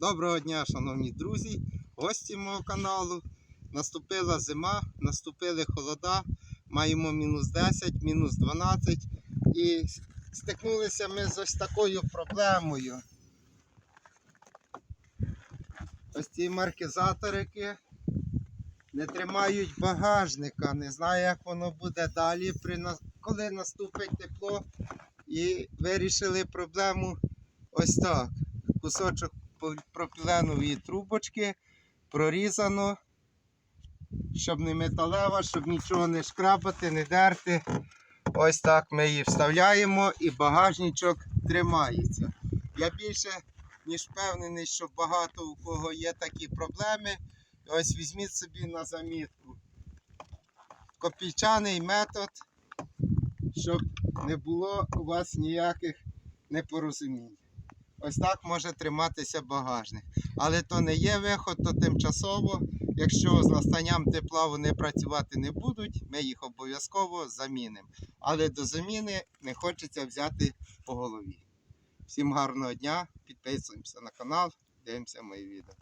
Доброго дня, шановні друзі, гості мого каналу. Наступила зима, наступили холода, маємо мінус 10, мінус 12 і стикнулися ми з ось такою проблемою. Ось ці маркізаторики не тримають багажника. Не знаю, як воно буде далі, коли наступить тепло. І вирішили проблему ось так. Кусочок пропіленової трубочки прорізано, щоб не металева, щоб нічого не шкрабати, не дерти. Ось так ми її вставляємо і багажничок тримається. Я більше ніж впевнений, що багато у кого є такі проблеми. Ось візьміть собі на замітку. Копійчаний метод, щоб не було у вас ніяких непорозумінь. Ось так може триматися багажник. Але то не є виход, то тимчасово. Якщо з настанням тепла вони працювати не будуть, ми їх обов'язково замінимо. Але до заміни не хочеться взяти по голові. Всім гарного дня, підписуємося на канал, дивимося мої відео.